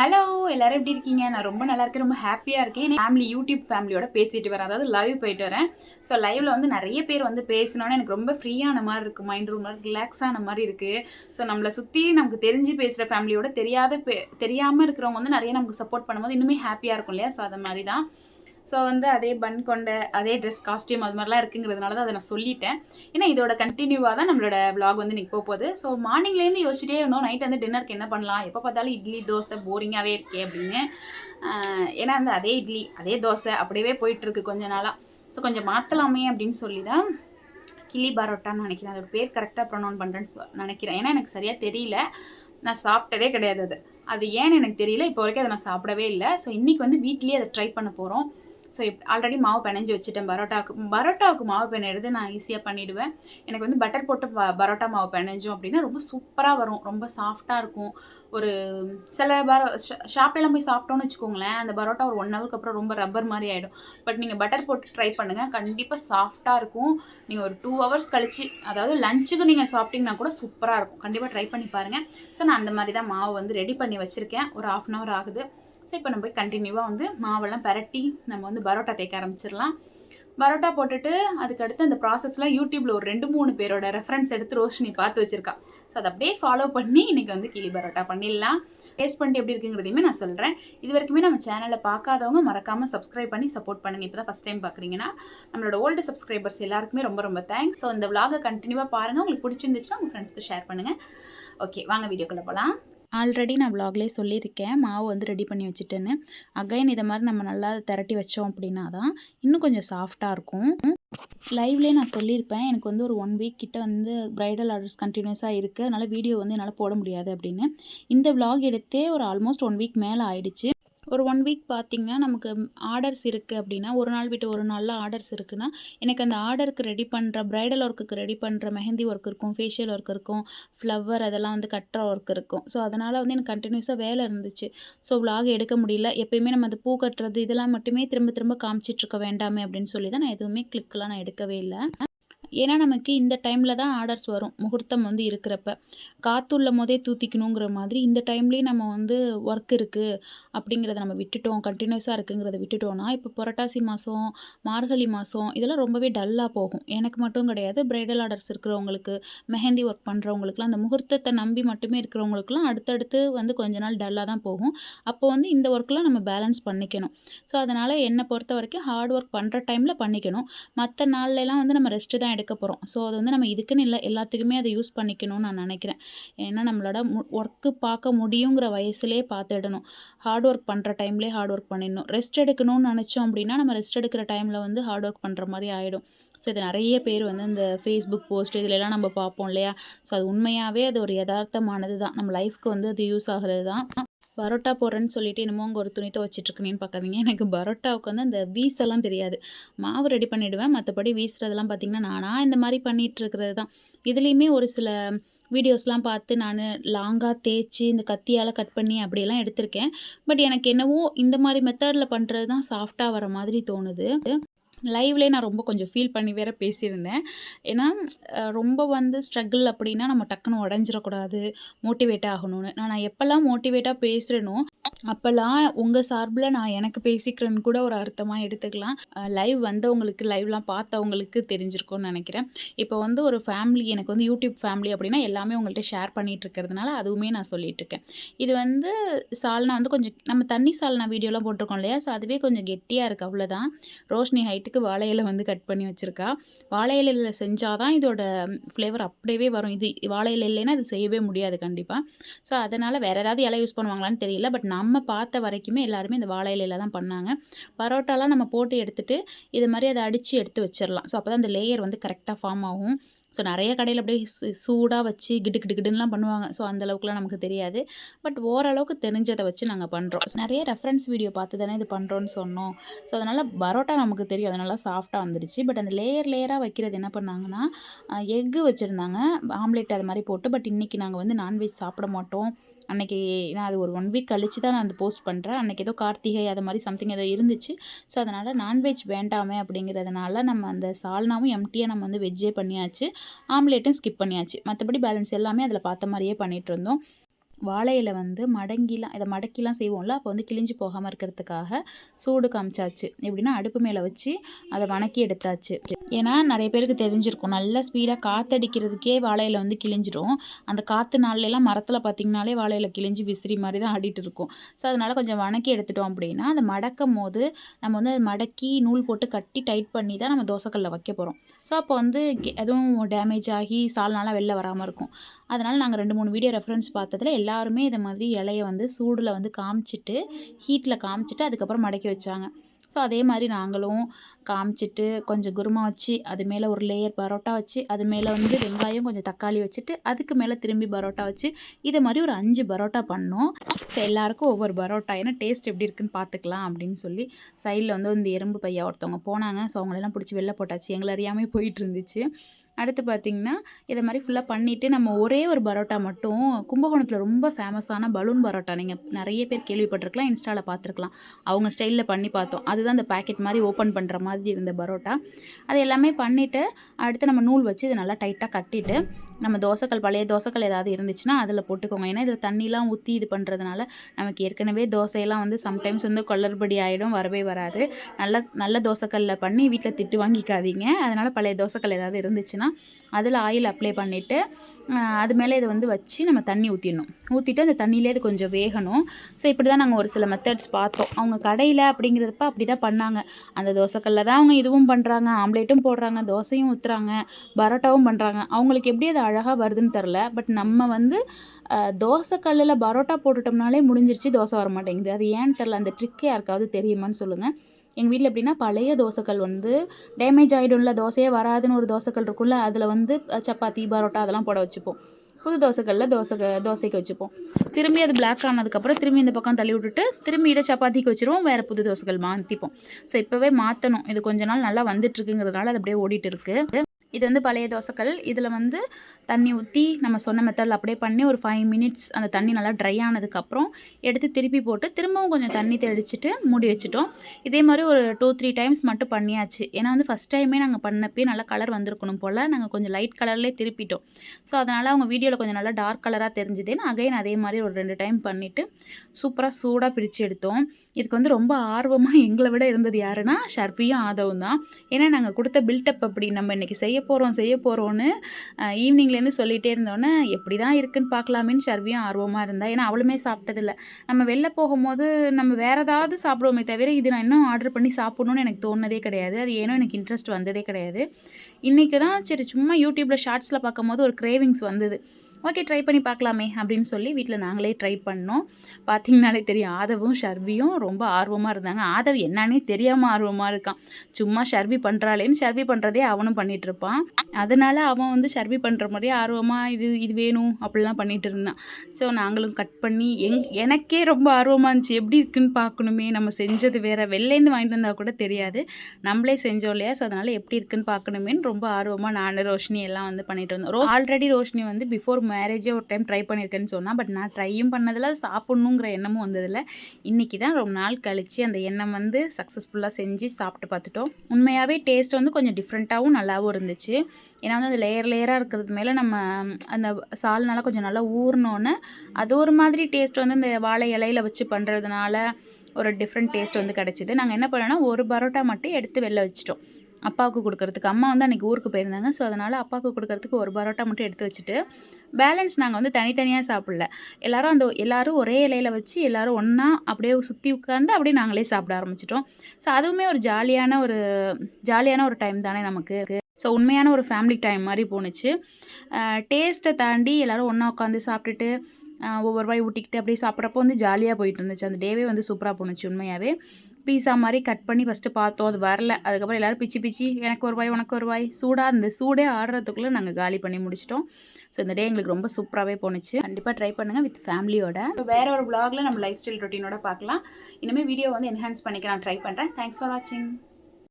Hello எல்லாரும் எப்படி இருக்கீங்க? நான் ரொம்ப நல்லா இருக்கேன் ரொம்ப ஹாப்பியாக இருக்கேன். ஃபேமிலி யூடியூப் ஃபேமிலியோட பேசிட்டு வரேன். அதாவது லைவ் போயிட்டு வரேன். ஸோ லைவ்ல வந்து நிறைய பேர் வந்து பேசினோன்னே எனக்கு ரொம்ப ஃப்ரீயான மாதிரி இருக்குது மைண்ட் ரொம்ப ரிலாக்ஸான மாதிரி இருக்குது ஸோ நம்மளை சுற்றி நமக்கு தெரிஞ்சு பேசுகிற ஃபேமிலியோட தெரியாத பே தெரியாமல் இருக்கிறவங்க வந்து நிறைய நமக்கு சப்போர்ட் பண்ணும்போது இன்னுமே ஹாப்பியாக இருக்கும் இல்லையா? ஸோ அது மாதிரி தான் ஸோ வந்து அதே பன் கொண்ட அதே ட்ரெஸ் காஸ்டியூம் அது மாதிரிலாம் இருக்குங்கிறதுனால தான் அதை நான் சொல்லிட்டேன். ஏன்னா இதோட கண்டினியூவாக தான் நம்மளோட vlog வந்து நிற்க போகுது. ஸோ மார்னிங்லேருந்து யோசிச்சிட்டே இருந்தோம். நைட் வந்து டின்னருக்கு என்ன பண்ணலாம்? எப்போ பார்த்தாலும் இட்லி தோசை போரிங்காகவே இருக்கே அப்படின்னு. ஏன்னா வந்து அதே இட்லி அதே தோசை அப்படியே போயிட்டுருக்கு கொஞ்ச நாளாக ஸோ கொஞ்சம் மாற்றலாமே அப்படின்னு சொல்லி தான் கிளி பரோட்டான்னு நினைக்கிறேன். அதோட பேர் கரெக்டாக ப்ரொனவுன் பண்ணுறேன்னு நினைக்கிறேன். ஏன்னா எனக்கு சரியாக தெரியல. நான் சாப்பிட்டதே கிடையாது அது. அது ஏன்னு எனக்கு தெரியல. இப்போ வரைக்கும் அதை நான் சாப்பிடவே இல்லை. ஸோ இன்றைக்கி வந்து வீட்லேயே அதை ட்ரை பண்ண போகிறோம் ஸோ இப் ஆல்ரெடி மாவு பிணைஞ்சு வச்சுட்டேன். பரோட்டாவுக்கு பரோட்டாவுக்கு மாவு பிணையிறது நான் ஈஸியாக பண்ணிடுவேன். எனக்கு வந்து பட்டர் போட்டு ப- பரோட்டா மாவு பிணைஞ்சோம் அப்படின்னா ரொம்ப சூப்பராக வரும். ரொம்ப சாஃப்டாக இருக்கும். ஒரு சில பரோ ஷாப்லாம் போய் சாப்பிட்டோன்னு வச்சுக்கோங்களேன் அந்த பரோட்டா ஒரு ஒன் ஹவருக்கு அப்புறம் ரொம்ப ரப்பர் மாதிரி ஆகிடும் பட் நீங்கள் பட்டர் போட்டு ட்ரை பண்ணுங்கள் கண்டிப்பாக சாஃப்டாக இருக்கும். நீங்கள் ஒரு டூ ஹவர்ஸ் கழிச்சு அதாவது லஞ்சுக்கு நீங்கள் சாப்பிட்டிங்கன்னா கூட சூப்பராக இருக்கும். கண்டிப்பாக ட்ரை பண்ணி பாருங்கள் ஸோ நான் அந்த மாதிரி தான் மாவு வந்து ரெடி பண்ணி வச்சுருக்கேன். ஒரு ஆஃப் அன் ஹவர் ஆகுது. ஸோ இப்போ நம்ம போய் கண்டினியூவாக வந்து மாவெல்லாம் பரட்டி நம்ம வந்து பரோட்டா தேய்க்க ஆரம்பிச்சிடலாம். பரோட்டா போட்டுட்டு அதுக்கடுத்து அந்த ப்ராசஸில் யூடியூப்பில் ஒரு ரெண்டு மூணு பேரோட ரெஃபரன்ஸ் எடுத்து ரோஷினி பார்த்து வச்சுருக்கா. ஸோ அதை அப்படியே ஃபாலோ பண்ணி இன்றைக்கி வந்து கிளி பரோட்டா பண்ணிடலாம். டேஸ்ட் பண்ணிட்டு எப்படி இருக்குங்கிறதையுமே நான் சொல்கிறேன் இது வரைக்குமே நம்ம சேனலை பார்க்காதவங்க மறக்காமல் சப்ஸ்கிரைப் பண்ணி சப்போர்ட் பண்ணுங்கள் இப்போ தான் ஃபஸ்ட் டைம் பார்க்குறீங்கன்னா நம்மளோட ஓல்டு சப்ஸ்கிரைபர்ஸ் எல்லாருக்குமே ரொம்ப ரொம்ப தேங்க்ஸ் ஸோ இந்த vlog-அ கண்டினியூவாக பாருங்கள் உங்களுக்கு பிடிச்சிருந்துச்சுன்னா உங்கள் ஃப்ரெண்ட்ஸ்க்கு ஷேர் பண்ணுங்கள் ஓகே வாங்க வீடியோக்குள்ளே போகலாம் ஆல்ரெடி நான் vlogலேயே சொல்லியிருக்கேன். மாவு வந்து ரெடி பண்ணி வச்சுட்டேன்னு. அகைன் இதை மாதிரி நம்ம நல்லா திரட்டி வச்சோம் அப்படின்னா தான் இன்னும் கொஞ்சம் சாஃப்டாக இருக்கும். லைவ்லேயே நான் சொல்லியிருப்பேன். எனக்கு வந்து ஒரு ஒன் வீக் கிட்ட வந்து ப்ரைடல் ஆர்டர்ஸ் கண்டினியூஸாக இருக்குது அதனால் வீடியோ வந்து என்னால் போட முடியாது அப்படின்னு. இந்த vlog எடுத்தே ஒரு ஆல்மோஸ்ட் ஒன் வீக் மேலே ஆயிடுச்சு. ஒரு ஒன் வீக் பார்த்திங்கன்னா நமக்கு ஆர்டர்ஸ் இருக்குது அப்படின்னா ஒரு நாள் விட்டு ஒரு நாளில் ஆர்டர்ஸ் இருக்குன்னா எனக்கு அந்த ஆர்டருக்கு ரெடி பண்ணுற ப்ரைடல் ஒர்க்குக்கு ரெடி பண்ணுற மெஹந்தி ஒர்க் இருக்கும் ஃபேஷியல் ஒர்க் இருக்கும் ஃப்ளவர் அதெல்லாம் வந்து கட்டுற ஒர்க் இருக்கும். ஸோ அதனால் வந்து எனக்கு கண்டினியூஸாக வேலை இருந்துச்சு. ஸோ vlog எடுக்க முடியல. எப்பயுமே நம்ம அந்த பூ கட்டுறது இதெல்லாம் மட்டுமே திரும்ப திரும்ப காமிச்சிட்டு இருக்க வேண்டாமே அப்படின்னு சொல்லி தான் நான் எதுவுமே கிளிக்கெலாம் நான் எடுக்கவே இல்லை. ஏன்னா நமக்கு இந்த டைமில் தான் ஆர்டர்ஸ் வரும். முகூர்த்தம் வந்து இருக்கிறப்ப. காற்றுள்ள போதே தூத்திக்கணுங்கிற மாதிரி இந்த டைம்லேயும் நம்ம வந்து ஒர்க் இருக்குது அப்படிங்கிறத நம்ம விட்டுட்டோம். கண்டினியூஸாக இருக்குங்கிறத விட்டுட்டோம்னா இப்போ புரட்டாசி மாதம் மார்கழி மாதம் இதெல்லாம் ரொம்பவே டல்லாக போகும். எனக்கு மட்டும் கிடையாது. ப்ரைடல் ஆர்டர்ஸ் இருக்கிறவங்களுக்கு மெஹந்தி ஒர்க் பண்ணுறவங்களுக்குலாம் அந்த முகூர்த்தத்தை நம்பி மட்டுமே இருக்கிறவங்களுக்குலாம் அடுத்தடுத்து வந்து கொஞ்ச நாள் டல்லாக தான் போகும். அப்போ வந்து இந்த ஒர்க்கெலாம் நம்ம பேலன்ஸ் பண்ணிக்கணும். ஸோ அதனால் என்னை பொறுத்த வரைக்கும் ஹார்ட் ஒர்க் பண்ணுற டைமில் பண்ணிக்கணும். மற்ற நாள்லலாம் வந்து நம்ம ரெஸ்ட்டு தான் எடுக்க போகிறோம் ஸோ அது வந்து நம்ம இதுக்குன்னு இல்லை எல்லாத்துக்குமே அதை யூஸ் பண்ணிக்கணும்னு நான் நினைக்கிறேன். ஏன்னா நம்மளோட மு ஒர்க்கு பார்க்க முடியுங்கிற வயசுலேயே பார்த்துடணும். ஹார்ட் ஒர்க் பண்ணுற டைம்லேயே ஹார்ட் ஒர்க் பண்ணிடணும். ரெஸ்ட் எடுக்கணும்னு நினச்சோம் அப்படின்னா நம்ம ரெஸ்ட் எடுக்கிற டைமில் வந்து ஹார்ட் ஒர்க் பண்ணுற மாதிரி ஆகிடும் ஸோ இது நிறைய பேர் வந்து இந்த ஃபேஸ்புக் போஸ்ட் இதிலெல்லாம் நம்ம பார்ப்போம் இல்லையா? ஸோ அது உண்மையாகவே அது ஒரு யதார்த்தமானது தான் நம்ம லைஃப்க்கு வந்து அது யூஸ் ஆகிறது தான் பரோட்டா போடுறேன்னு சொல்லிட்டு என்னமோ அங்கே ஒரு துணி துவச்சிட்ருக்கேன்னு பார்க்காதீங்க. எனக்கு பரோட்டாவுக்கு வந்து அந்த வீசெல்லாம் தெரியாது. மாவு ரெடி பண்ணிவிடுவேன் மற்றபடி வீசுறதெல்லாம் பார்த்திங்கன்னா நானாக இந்த மாதிரி பண்ணிகிட்டு இருக்கிறது தான். இதுலேயுமே ஒரு சில வீடியோஸ்லாம் பார்த்து நான் லாங்காக தேய்ச்சி இந்த கத்தியால் கட் பண்ணி அப்படியெல்லாம் எடுத்திருக்கேன். பட் எனக்கு என்னவோ இந்த மாதிரி மெத்தடில் பண்ணுறது தான் சாஃப்டாக வர மாதிரி தோணுது. லைவ்லேயே நான் ரொம்ப கொஞ்சம் ஃபீல் பண்ணி வேற பேசியிருந்தேன். ஏன்னா ரொம்ப வந்து ஸ்ட்ரகிள் அப்படின்னா நம்ம டக்குன்னு உடஞ்சிடக்கூடாது மோட்டிவேட் ஆகணும்னு. நான் நான் எப்போல்லாம் மோட்டிவேட்டாக பேசுகிறேனோ அப்போல்லாம் உங்கள் சார்பில் நான் எனக்கு பேசிக்கிறேன்னு கூட ஒரு அர்த்தமாக எடுத்துக்கலாம். லைவ் வந்தவங்களுக்கு லைவ்லாம் பார்த்தவங்களுக்கு தெரிஞ்சிருக்கும்னு நினைக்கிறேன். இப்போ வந்து ஒரு ஃபேமிலி எனக்கு வந்து யூடியூப் ஃபேமிலி அப்படின்னா எல்லாமே உங்கள்கிட்ட ஷேர் பண்ணிட்டு இருக்கிறதுனால அதுவுமே நான் சொல்லிட்டு இருக்கேன் இது வந்து சால்னா வந்து கொஞ்சம் நம்ம தண்ணி சால்னா வீடியோலாம் போட்டிருக்கோம் இல்லையா? ஸோ அதுவே கொஞ்சம் கெட்டியாக இருக்குது அவ்வளோதான் ரோஷினி ஹைட் வாழை இலை வந்து கட் பண்ணி வச்சுருக்கா. வாழை இலையில் செஞ்சால் தான் இதோட ஃப்ளேவர் அப்படியே வரும். இது வாழை இலை இல்லைன்னா இது செய்யவே முடியாது கண்டிப்பாக ஸோ அதனால் வேறு ஏதாவது இலை யூஸ் பண்ணுவாங்களான்னு தெரியல. பட் நம்ம பார்த்த வரைக்குமே எல்லாருமே இந்த வாழை இலையில தான் பண்ணாங்க. பரோட்டாலாம் நம்ம போட்டு எடுத்துகிட்டு இது மாதிரி அதை அடித்து எடுத்து வச்சிடலாம் ஸோ அப்போ தான் அந்த லேயர் வந்து கரெக்டாக ஃபார்ம் ஆகும். ஸோ நிறைய கடையில் அப்படியே சூ- சூடாக வச்சு கிடு கிடு கிடுன்னுலாம் பண்ணுவாங்க. ஸோ அந்தளவுக்குலாம் நமக்கு தெரியாது. பட் ஓரளவுக்கு தெரிஞ்சதை வச்சு நாங்கள் பண்ணுறோம் நிறைய ரெஃபரன்ஸ் வீடியோ பார்த்து தானே இது பண்ணுறோன்னு சொன்னோம். ஸோ அதனால் பரோட்டா நமக்கு தெரியும். அது நல்லா சாஃப்டாக வந்துடுச்சு பட் அந்த லேயர் லேயராக வைக்கிறது என்ன பண்ணாங்கன்னா எக்கு வச்சுருந்தாங்க. ஆம்லேட் அது மாதிரி போட்டு. பட் இன்றைக்கி நாங்கள் வந்து நான்வெஜ் சாப்பிட மாட்டோம். அன்னைக்கு நான் அது ஒரு ஒன் வீக் கழித்து தான் நான் அந்த போஸ்ட் பண்ணுறேன் அன்றைக்கி ஏதோ கார்த்திகை அது மாதிரி சம்திங் ஏதோ இருந்துச்சு. ஸோ அதனால் நான்வெஜ் வேண்டாமே அப்படிங்கிறதுனால நம்ம அந்த சால்னாவும் எம்டியாக நம்ம வந்து வெஜ்ஜே பண்ணியாச்சு. ஆம்லேட்டும் ஸ்கிப் பண்ணியாச்சு. மற்றபடி பேலன்ஸ் எல்லாமே அதில் பார்த்த மாதிரியே பண்ணிகிட்டு இருந்தோம். வாழை இலை வந்து மடங்கிலாம் இதை மடக்கிலாம் செய்வோம்ல அப்போ வந்து கிழிஞ்சு போகாமல் இருக்கிறதுக்காக சூடு காமிச்சாச்சு. எப்படின்னா அடுப்பு மேலே வச்சு அதை வணக்கி எடுத்தாச்சு. ஏன்னா நிறைய பேருக்கு தெரிஞ்சிருக்கும் நல்லா ஸ்பீடாக காற்றடிக்கிறதுக்கே வாழை இலை வந்து கிழிஞ்சிரும். அந்த காற்று நாள்லாம் மரத்தில் பார்த்திங்கனாலே வாழை இலை கிழிஞ்சு விசிறி மாதிரி தான் ஆடிட்டு இருக்கும். ஸோ அதனால் கொஞ்சம் வணக்கி எடுத்துட்டோம் அப்படின்னா அதை மடக்கும் போது நம்ம வந்து அதை மடக்கி நூல் போட்டு கட்டி டைட் பண்ணி தான் நம்ம தோசைக்கல்லில் வைக்க போகிறோம் ஸோ அப்போ வந்து கெ- எதுவும் டேமேஜ் ஆகி சால்னாலாம் வெளில வராமல் இருக்கும். அதனால் நாங்கள் ரெண்டு மூணு வீடியோ ரெஃபரன்ஸ் பார்த்ததில் எல்லா எல்லாருமே இதை மாதிரி இலையை வந்து சூடில் வந்து காமிச்சிட்டு ஹீட்டில் காமிச்சிட்டு அதுக்கப்புறம் மடக்கி வச்சாங்க. ஸோ அதே மாதிரி நாங்களும் காமிச்சிட்டு கொஞ்சம் குருமா வச்சு அது மேலே ஒரு லேயர் பரோட்டா வச்சு அது மேலே வந்து வெங்காயம் கொஞ்சம் தக்காளி வச்சுட்டு அதுக்கு மேலே திரும்பி பரோட்டா வச்சு இதை மாதிரி ஒரு அஞ்சு பரோட்டா பண்ணோம். ஸோ எல்லாருக்கும் ஒவ்வொரு பரோட்டா ஏன்னா டேஸ்ட் எப்படி இருக்குன்னு பார்த்துக்கலாம் அப்படின்னு சொல்லி சைடில் வந்து இந்த எறும்பு பையா ஒருத்தவங்க போனாங்க. ஸோ அவங்களெல்லாம் பிடிச்சி வெளில போட்டாச்சு. எங்களை அறியாமே போயிட்டு இருந்துச்சு. அடுத்து பார்த்திங்கன்னா இதை மாதிரி ஃபுல்லாக பண்ணிவிட்டு நம்ம ஒரே ஒரு பரோட்டா மட்டும் கும்பகோணத்தில் ரொம்ப ஃபேமஸான பலூன் பரோட்டா நீங்கள் நிறைய பேர் கேள்விப்பட்டிருக்கலாம் இன்ஸ்டாவில் பார்த்துருக்கலாம் அவங்க ஸ்டைலில் பண்ணி பார்த்தோம். அதுதான் அந்த பேக்கெட் மாதிரி ஓப்பன் பண்ணுற மாதிரி இருந்த பரோட்டா. அது எல்லாமே பண்ணிவிட்டு அடுத்து நம்ம நூல் வச்சு இதை நல்லா டைட்டாக கட்டிட்டு நம்ம தோசைக்கல் பழைய தோசைக்கல் ஏதாவது இருந்துச்சுன்னா அதில் போட்டுக்கோங்க. ஏன்னா இதில் தண்ணிலாம் ஊற்றி இது பண்ணுறதுனால நமக்கு ஏற்கனவே தோசையெல்லாம் வந்து சம்டைம்ஸ் வந்து கொள்ளற்படி ஆகிடும் வரவே வராது. நல்ல நல்ல தோசைக்கல்லில் பண்ணி வீட்டில் திட்டு வாங்கிக்காதீங்க. அதனால் பழைய தோசைக்கல் ஏதாவது இருந்துச்சுன்னா அதில் ஆயில் அப்ளை பண்ணிவிட்டு அது மேலே இதை வந்து வச்சு நம்ம தண்ணி ஊற்றிடணும் ஊற்றிட்டு அந்த தண்ணியிலே இது கொஞ்சம் வேகணும். ஸோ இப்படி தான் நாங்கள் ஒரு சில மெத்தட்ஸ் பார்த்தோம். அவங்க கடையில் அப்படிங்கிறப்ப அப்படி தான் பண்ணாங்க. அந்த தோசைக்கல்லில் தான் அவங்க இதுவும் பண்ணுறாங்க ஆம்லேட்டும் போடுறாங்க தோசையும் ஊற்றுறாங்க பரோட்டாவும் பண்ணுறாங்க அவங்களுக்கு எப்படி அதை அழகாக வருதுன்னு தெரில பட் நம்ம வந்து தோசை தோசைக்கல்லில் பரோட்டா போட்டுட்டோம்னாலே முடிஞ்சிருச்சு தோசை வர மாட்டேங்குது. அது ஏன்னு தெரில அந்த ட்ரிக்கு யாருக்காவது தெரியுமான்னு சொல்லுங்கள் எங்கள் வீட்டில் எப்படின்னா பழைய தோசைக்கல் வந்து டேமேஜ் ஆகிடும்ல தோசையே வராதுன்னு ஒரு தோசைக்கல் இருக்குல்ல அதில் வந்து சப்பாத்தி பரோட்டா அதெல்லாம் போட வச்சுப்போம். புது தோசைக்கல்ல தோசை தோசைக்கு வச்சுப்போம். திரும்பி அது பிளாக் ஆனதுக்கப்புறம் திரும்பி இந்த பக்கம் தள்ளி விட்டுட்டு திரும்பி இதை சப்பாத்திக்கு வச்சிருவோம் வேறு புது தோசைகள் மாற்றிப்போம் ஸோ இப்போவே மாற்றணும் இது கொஞ்ச நாள் நல்லா வந்துட்டுருக்குங்கிறதுனால அது அப்படியே ஓடிட்டு இருக்குது இது வந்து பழைய தோசைக்கல். இதில் வந்து தண்ணி ஊற்றி நம்ம சொன்ன மெத்தடில் அப்படியே பண்ணி ஒரு ஃபைவ் மினிட்ஸ் அந்த தண்ணி நல்லா ட்ரை ஆனதுக்கப்புறம் எடுத்து திருப்பி போட்டு திரும்பவும் கொஞ்சம் தண்ணி தெளிச்சுட்டு மூடி வச்சுட்டோம். இதே மாதிரி ஒரு டூ த்ரீ டைம்ஸ் மட்டும் பண்ணியாச்சு. ஏன்னா வந்து ஃபஸ்ட் டைமே நாங்கள் பண்ணப்பே நல்லா கலர் வந்திருக்கணும் போல். நாங்கள் கொஞ்சம் லைட் கலர்லேயே திருப்பிட்டோம். ஸோ அதனால் அவங்க வீடியோவில் கொஞ்சம் நல்லா டார்க் கலராக தெரிஞ்சுதுன்னு அகைன் அதே மாதிரி ஒரு ரெண்டு டைம் பண்ணிவிட்டு சூப்பராக சூடாக பிரித்து எடுத்தோம். இதுக்கு வந்து ரொம்ப ஆர்வமாக எங்களை விட இருந்தது யாருன்னா ஷர்பியும் ஆதவும் தான். ஏன்னா நாங்கள் கொடுத்த பில்டப் அப்படி நம்ம இன்றைக்கி செய்ய போகிறோம் செய்ய போகிறோன்னு ஈவினிங்லேருந்து சொல்லிகிட்டே இருந்தோன்னே எப்படி தான் இருக்குன்னு பார்க்கலாமேன்னு ஷர்வியும் ஆர்வமாக இருந்தா. ஏன்னா அவளுமே சாப்பிட்டதில்ல. நம்ம வெளில போகும்போது நம்ம வேறு ஏதாவது சாப்பிடுவோமே தவிர இது நான் இன்னும் ஆர்டர் பண்ணி சாப்பிட்ணுன்னு எனக்கு தோணுனதே கிடையாது. அது ஏனோ எனக்கு இன்ட்ரெஸ்ட் வந்ததே கிடையாது. இன்றைக்கி தான் சரி சும்மா யூடியூப்பில் ஷார்ட்ஸில் பார்க்கும்போது ஒரு கிரேவிங்ஸ் வந்தது. ஓகே ட்ரை பண்ணி பார்க்கலாமே அப்படின்னு சொல்லி வீட்டில் நாங்களே ட்ரை பண்ணோம். பார்த்தீங்கனாலே தெரியும் ஆதவும் ஷர்வியும் ரொம்ப ஆர்வமாக இருந்தாங்க. ஆதவ் என்னன்னே தெரியாமல் ஆர்வமாக இருக்கான். சும்மா ஷர்வி பண்ணுறாளேன்னு ஷர்வி பண்ணுறதே அவனும் பண்ணிகிட்ருப்பான் இருப்பான். அவன் வந்து ஷர்வி பண்ணுற மாதிரியே ஆர்வமாக இது இது வேணும் அப்படிலாம் பண்ணிகிட்டு இருந்தான். ஸோ நாங்களும் கட் பண்ணி எங் எனக்கே ரொம்ப ஆர்வமாக இருந்துச்சு. எப்படி இருக்குன்னு பார்க்கணுமே. நம்ம செஞ்சது வேற. வெளிலேருந்து வாங்கிட்டு வந்தால் கூட தெரியாது. நம்மளே செஞ்சோம் இல்லையா? ஸோ அதனால் எப்படி இருக்குன்னு பார்க்கணுமேன்னு ரொம்ப ஆர்வமாக நான் ரோஷினி எல்லாம் வந்து பண்ணிகிட்டு இருந்தோம் ஆல்ரெடி ரோஷினி வந்து பிஃபோர் மேரேஜே ஒரு டைம் ட்ரை பண்ணியிருக்கேன்னு சொன்னால் பட் நான் ட்ரையும் பண்ணதில் சாப்பிட்ணுங்கிற எண்ணமும் வந்ததில்ல. இன்றைக்கி தான் ரொம்ப நாள் கழித்து அந்த எண்ணம் வந்து சக்ஸஸ்ஃபுல்லாக செஞ்சு சாப்பிட்டு பார்த்துட்டோம். உண்மையாகவே டேஸ்ட் வந்து கொஞ்சம் டிஃப்ரெண்ட்டாகவும் நல்லாவும் இருந்துச்சு. ஏன்னா வந்து அந்த லேயர் லேயராக இருக்கிறது மேலே நம்ம அந்த சால்னால கொஞ்சம் நல்லா ஊறினோன்னே அது ஒரு மாதிரி டேஸ்ட் வந்து இந்த வாழை இலையில வச்சு பண்ணுறதுனால ஒரு டிஃப்ரெண்ட் டேஸ்ட் வந்து கிடச்சிது. நாங்கள் என்ன பண்ணோன்னா ஒரு பரோட்டா மட்டும் எடுத்து வெளில வச்சிட்டோம். அப்பாவுக்கு கொடுக்கறதுக்கு. அம்மா வந்து அன்றைக்கி ஊருக்கு போயிருந்தாங்க. ஸோ அதனால் அப்பாவுக்கு கொடுக்கறதுக்கு ஒரு பரோட்டா மட்டும் எடுத்து வச்சுட்டு பேலன்ஸ் நாங்கள் வந்து தனித்தனியாக சாப்பிடல. எல்லாரும் அந்த எல்லோரும் ஒரே இலையில வச்சு எல்லோரும் ஒன்றா அப்படியே சுற்றி உட்காந்து அப்படியே நாங்களே சாப்பிட ஆரம்பிச்சிட்டோம். ஸோ அதுவுமே ஒரு ஜாலியான ஒரு ஜாலியான ஒரு டைம் தானே நமக்கு. ஸோ உண்மையான ஒரு ஃபேமிலி டைம் மாதிரி போணுச்சு. டேஸ்ட்டை தாண்டி எல்லாரும் ஒன்றா உட்காந்து சாப்பிட்டுட்டு ஒவ்வொரு வாய் ஊட்டிக்கிட்டு அப்படியே சாப்பிட்றப்போ வந்து ஜாலியாக போயிட்டு இருந்துச்சு அந்த டேவே வந்து சூப்பராக போணுச்சு உண்மையாகவே பீஸா மாதிரி கட் பண்ணி ஃபஸ்ட்டு பார்த்தோம் அது வரல. அதுக்கப்புறம் எல்லாரும் பிச்சு பிச்சு எனக்கு ஒரு வாய் உனக்கு ஒரு வாய். சூடாக இருந்து சூடே ஆடுறதுக்குள்ளே நாங்கள் காலி பண்ணி முடிச்சிட்டோம். ஸோ இந்த டே எங்களுக்கு ரொம்ப சூப்பராகவே போணுச்சு. கண்டிப்பாக ட்ரை பண்ணுங்கள் வித் ஃபேமிலியோட வேறு ஒரு பிளாகில் நம்ம லைஃப் ஸ்டைல் ரொட்டீனோட பார்க்கலாம். இனிமேல் வீடியோ வந்து என்ஹான்ஸ் பண்ணிக்க நான் ட்ரை பண்ணுறேன் தேங்க்ஸ் ஃபார் வாட்சிங்